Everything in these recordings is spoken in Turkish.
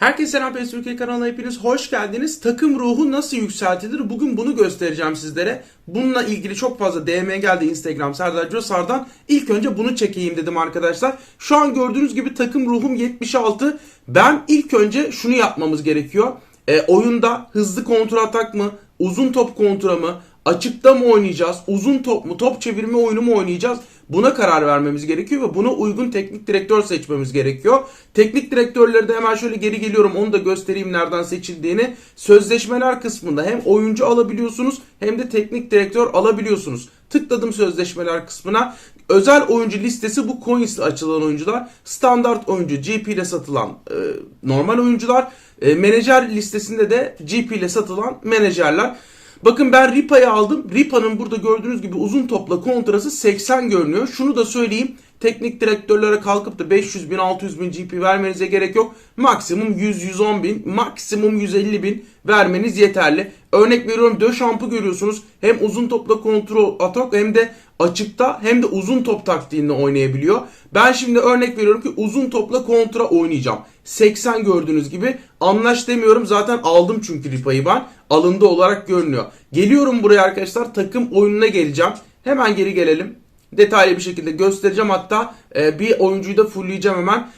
Herkese selam PES Türkiye kanalına hepiniz hoş geldiniz. Takım ruhu nasıl yükseltilir? Bugün bunu göstereceğim sizlere. Bununla ilgili çok fazla DM geldi Instagram Serdar Cosar'dan. İlk önce bunu çekeyim dedim arkadaşlar. Şu an gördüğünüz gibi takım ruhum 76. Ben ilk önce şunu yapmamız gerekiyor. E, oyunda hızlı kontra atak mı? Uzun top kontra mı? Açıkta mı oynayacağız? Uzun top mu? Top çevirme oyunu mu oynayacağız? Buna karar vermemiz gerekiyor ve buna uygun teknik direktör seçmemiz gerekiyor. Teknik direktörleri de hemen şöyle geri geliyorum onu da göstereyim nereden seçildiğini. Sözleşmeler kısmında hem oyuncu alabiliyorsunuz hem de teknik direktör alabiliyorsunuz. Tıkladım sözleşmeler kısmına. Özel oyuncu listesi bu coins ile açılan oyuncular. Standart oyuncu GP ile satılan e, normal oyuncular. E, menajer listesinde de GP ile satılan menajerler. Bakın ben Ripa'yı aldım. Ripa'nın burada gördüğünüz gibi uzun topla kontrası 80 görünüyor. Şunu da söyleyeyim. Teknik direktörlere kalkıp da 500 bin 600 bin GP vermenize gerek yok. Maksimum 100-110 bin, maksimum 150 bin vermeniz yeterli. Örnek veriyorum Döşamp'ı görüyorsunuz. Hem uzun topla kontrol atak hem de açıkta hem de uzun top taktiğinde oynayabiliyor. Ben şimdi örnek veriyorum ki uzun topla kontra oynayacağım. 80 gördüğünüz gibi anlaş demiyorum zaten aldım çünkü Ripa'yı ben. Alındı olarak görünüyor. Geliyorum buraya arkadaşlar takım oyununa geleceğim. Hemen geri gelelim. Detaylı bir şekilde göstereceğim hatta e, bir oyuncuyu da fullleyeceğim hemen.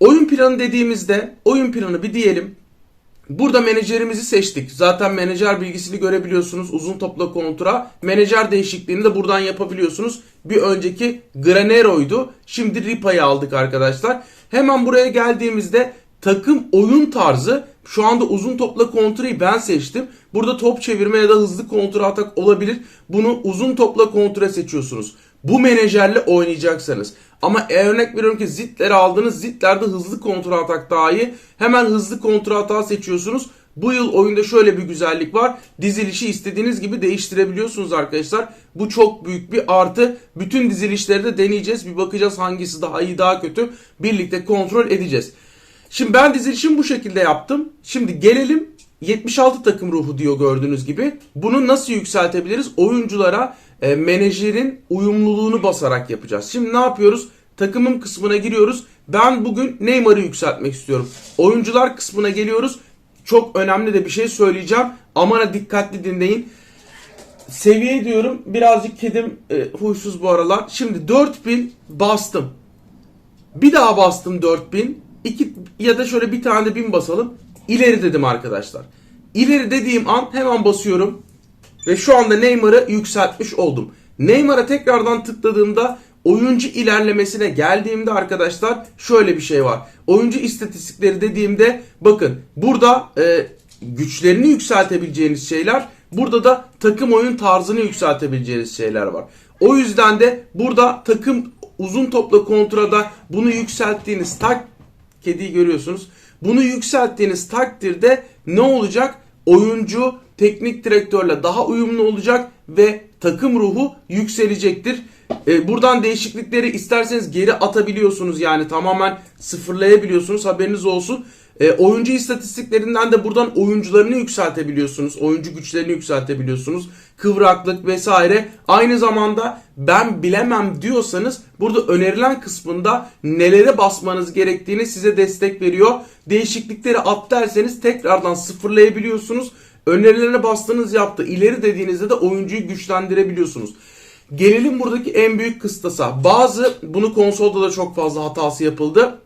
Oyun planı dediğimizde oyun planı bir diyelim. Burada menajerimizi seçtik. Zaten menajer bilgisini görebiliyorsunuz. Uzun topla kontra. Menajer değişikliğini de buradan yapabiliyorsunuz. Bir önceki Granero'ydu. Şimdi Ripa'yı aldık arkadaşlar. Hemen buraya geldiğimizde takım oyun tarzı şu anda uzun topla kontrayı ben seçtim. Burada top çevirme ya da hızlı kontra atak olabilir. Bunu uzun topla kontra seçiyorsunuz. Bu menajerle oynayacaksanız. Ama örnek veriyorum ki zitleri aldınız. Zitlerde hızlı kontra atak daha iyi. Hemen hızlı kontra atağı seçiyorsunuz. Bu yıl oyunda şöyle bir güzellik var. Dizilişi istediğiniz gibi değiştirebiliyorsunuz arkadaşlar. Bu çok büyük bir artı. Bütün dizilişleri de deneyeceğiz. Bir bakacağız hangisi daha iyi daha kötü. Birlikte kontrol edeceğiz. Şimdi ben dizilişimi bu şekilde yaptım. Şimdi gelelim 76 takım ruhu diyor gördüğünüz gibi. Bunu nasıl yükseltebiliriz? Oyunculara e, menajerin uyumluluğunu basarak yapacağız. Şimdi ne yapıyoruz? Takımım kısmına giriyoruz. Ben bugün Neymar'ı yükseltmek istiyorum. Oyuncular kısmına geliyoruz. Çok önemli de bir şey söyleyeceğim. Aman dikkatli dinleyin. Seviye diyorum. Birazcık kedim e, huysuz bu aralar. Şimdi 4000 bastım. Bir daha bastım 4000. İki ya da şöyle bir tane de bin basalım. İleri dedim arkadaşlar. İleri dediğim an hemen basıyorum. Ve şu anda Neymar'ı yükseltmiş oldum. Neymar'a tekrardan tıkladığımda oyuncu ilerlemesine geldiğimde arkadaşlar şöyle bir şey var. Oyuncu istatistikleri dediğimde bakın burada e, güçlerini yükseltebileceğiniz şeyler burada da takım oyun tarzını yükseltebileceğiniz şeyler var. O yüzden de burada takım uzun topla kontrada bunu yükselttiğiniz tak kediyi görüyorsunuz. Bunu yükselttiğiniz takdirde ne olacak? Oyuncu teknik direktörle daha uyumlu olacak ve takım ruhu yükselecektir. E, buradan değişiklikleri isterseniz geri atabiliyorsunuz yani tamamen sıfırlayabiliyorsunuz haberiniz olsun. E, oyuncu istatistiklerinden de buradan oyuncularını yükseltebiliyorsunuz. Oyuncu güçlerini yükseltebiliyorsunuz. Kıvraklık vesaire. Aynı zamanda ben bilemem diyorsanız burada önerilen kısmında nelere basmanız gerektiğini size destek veriyor. Değişiklikleri at derseniz tekrardan sıfırlayabiliyorsunuz. Önerilerine bastığınız yaptı. İleri dediğinizde de oyuncuyu güçlendirebiliyorsunuz. Gelelim buradaki en büyük kıstasa. Bazı bunu konsolda da çok fazla hatası yapıldı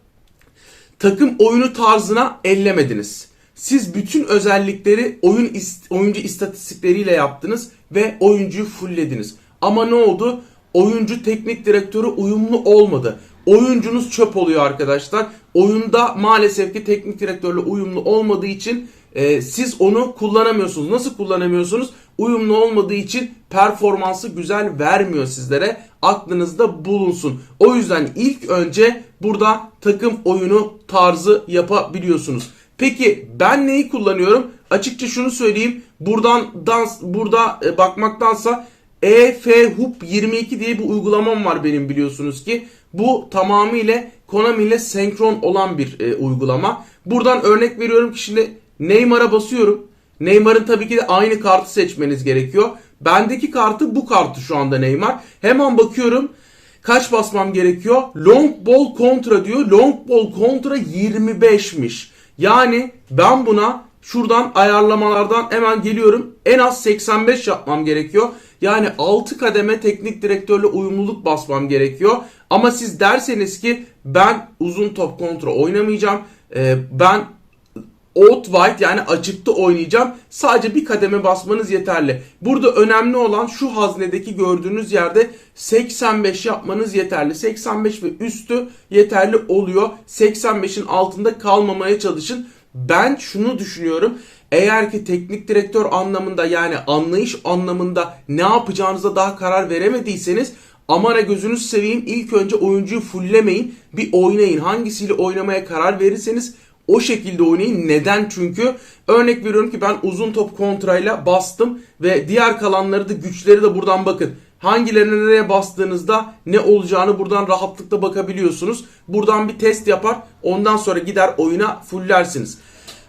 takım oyunu tarzına ellemediniz. Siz bütün özellikleri oyun ist- oyuncu istatistikleriyle yaptınız ve oyuncuyu fulllediniz. Ama ne oldu? Oyuncu teknik direktörü uyumlu olmadı. Oyuncunuz çöp oluyor arkadaşlar. Oyunda maalesef ki teknik direktörle uyumlu olmadığı için e, siz onu kullanamıyorsunuz. Nasıl kullanamıyorsunuz? Uyumlu olmadığı için performansı güzel vermiyor sizlere. Aklınızda bulunsun. O yüzden ilk önce burada takım oyunu tarzı yapabiliyorsunuz. Peki ben neyi kullanıyorum? Açıkça şunu söyleyeyim. Buradan dans burada e, bakmaktansa EFHUP 22 diye bir uygulamam var benim biliyorsunuz ki. Bu tamamıyla Konami ile senkron olan bir e, uygulama. Buradan örnek veriyorum ki şimdi Neymar'a basıyorum. Neymar'ın tabii ki de aynı kartı seçmeniz gerekiyor. Bendeki kartı bu kartı şu anda Neymar. Hemen bakıyorum. Kaç basmam gerekiyor? Long ball kontra diyor. Long ball kontra 25'miş. Yani ben buna şuradan ayarlamalardan hemen geliyorum. En az 85 yapmam gerekiyor. Yani 6 kademe teknik direktörle uyumluluk basmam gerekiyor. Ama siz derseniz ki ben uzun top kontra oynamayacağım. Ee, ben Out wide yani açıkta oynayacağım. Sadece bir kademe basmanız yeterli. Burada önemli olan şu haznedeki gördüğünüz yerde 85 yapmanız yeterli. 85 ve üstü yeterli oluyor. 85'in altında kalmamaya çalışın. Ben şunu düşünüyorum. Eğer ki teknik direktör anlamında yani anlayış anlamında ne yapacağınıza daha karar veremediyseniz Aman ha gözünüz seveyim ilk önce oyuncuyu fulllemeyin. Bir oynayın. Hangisiyle oynamaya karar verirseniz o şekilde oynayın. Neden? Çünkü örnek veriyorum ki ben uzun top kontrayla bastım ve diğer kalanları da güçleri de buradan bakın. Hangilerine nereye bastığınızda ne olacağını buradan rahatlıkla bakabiliyorsunuz. Buradan bir test yapar. Ondan sonra gider oyuna fulllersiniz.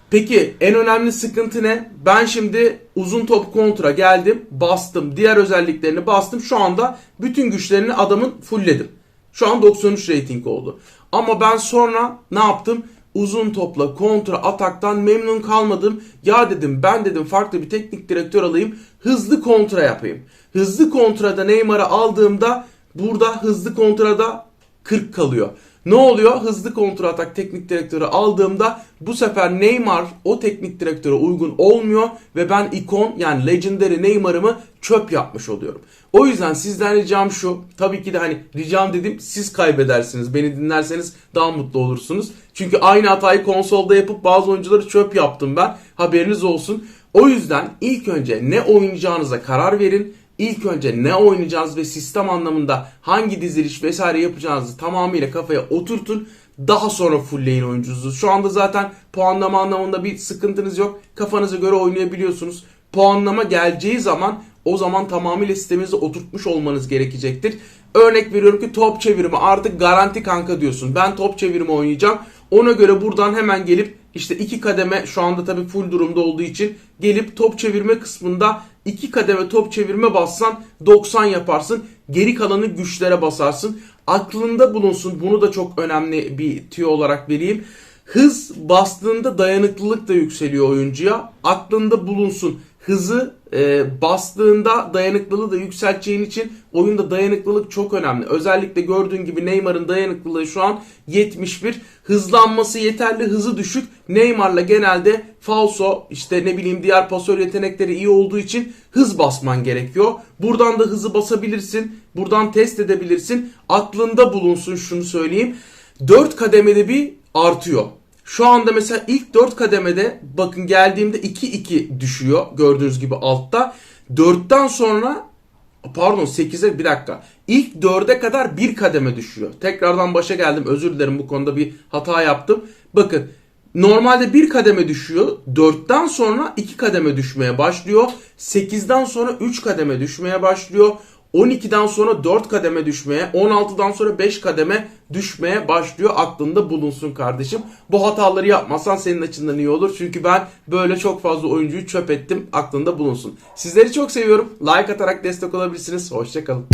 Peki en önemli sıkıntı ne? Ben şimdi uzun top kontra geldim, bastım, diğer özelliklerini bastım. Şu anda bütün güçlerini adamın fullledim. Şu an 93 rating oldu. Ama ben sonra ne yaptım? Uzun topla kontra ataktan memnun kalmadım. Ya dedim ben dedim farklı bir teknik direktör alayım. Hızlı kontra yapayım. Hızlı kontrada Neymar'ı aldığımda burada hızlı kontrada 40 kalıyor. Ne oluyor? Hızlı kontra atak teknik direktörü aldığımda bu sefer Neymar o teknik direktöre uygun olmuyor ve ben ikon yani legendary Neymar'ımı çöp yapmış oluyorum. O yüzden sizden ricam şu. Tabii ki de hani ricam dedim siz kaybedersiniz. Beni dinlerseniz daha mutlu olursunuz. Çünkü aynı hatayı konsolda yapıp bazı oyuncuları çöp yaptım ben. Haberiniz olsun. O yüzden ilk önce ne oynayacağınıza karar verin. İlk önce ne oynayacağınız ve sistem anlamında hangi diziliş vesaire yapacağınızı tamamıyla kafaya oturtun. Daha sonra fullleyin oyuncunuzu. Şu anda zaten puanlama anlamında bir sıkıntınız yok. Kafanıza göre oynayabiliyorsunuz. Puanlama geleceği zaman o zaman tamamıyla sisteminizi oturtmuş olmanız gerekecektir. Örnek veriyorum ki top çevirme artık garanti kanka diyorsun. Ben top çevirme oynayacağım. Ona göre buradan hemen gelip işte iki kademe şu anda tabii full durumda olduğu için gelip top çevirme kısmında iki kademe top çevirme bassan 90 yaparsın. Geri kalanı güçlere basarsın. Aklında bulunsun. Bunu da çok önemli bir tüyo olarak vereyim. Hız bastığında dayanıklılık da yükseliyor oyuncuya. Aklında bulunsun. Hızı e, bastığında dayanıklılığı da yükselteceğin için oyunda dayanıklılık çok önemli. Özellikle gördüğün gibi Neymar'ın dayanıklılığı şu an 71. Hızlanması yeterli, hızı düşük. Neymar'la genelde falso işte ne bileyim diğer pasör yetenekleri iyi olduğu için hız basman gerekiyor. Buradan da hızı basabilirsin. Buradan test edebilirsin. Aklında bulunsun şunu söyleyeyim. 4 kademede bir artıyor. Şu anda mesela ilk 4 kademede bakın geldiğimde 2-2 düşüyor gördüğünüz gibi altta. 4'ten sonra pardon 8'e bir dakika. İlk 4'e kadar bir kademe düşüyor. Tekrardan başa geldim özür dilerim bu konuda bir hata yaptım. Bakın normalde bir kademe düşüyor. 4'ten sonra 2 kademe düşmeye başlıyor. 8'den sonra 3 kademe düşmeye başlıyor. 12'den sonra 4 kademe düşmeye, 16'dan sonra 5 kademe düşmeye başlıyor. Aklında bulunsun kardeşim. Bu hataları yapmazsan senin açından iyi olur. Çünkü ben böyle çok fazla oyuncuyu çöp ettim. Aklında bulunsun. Sizleri çok seviyorum. Like atarak destek olabilirsiniz. Hoşçakalın.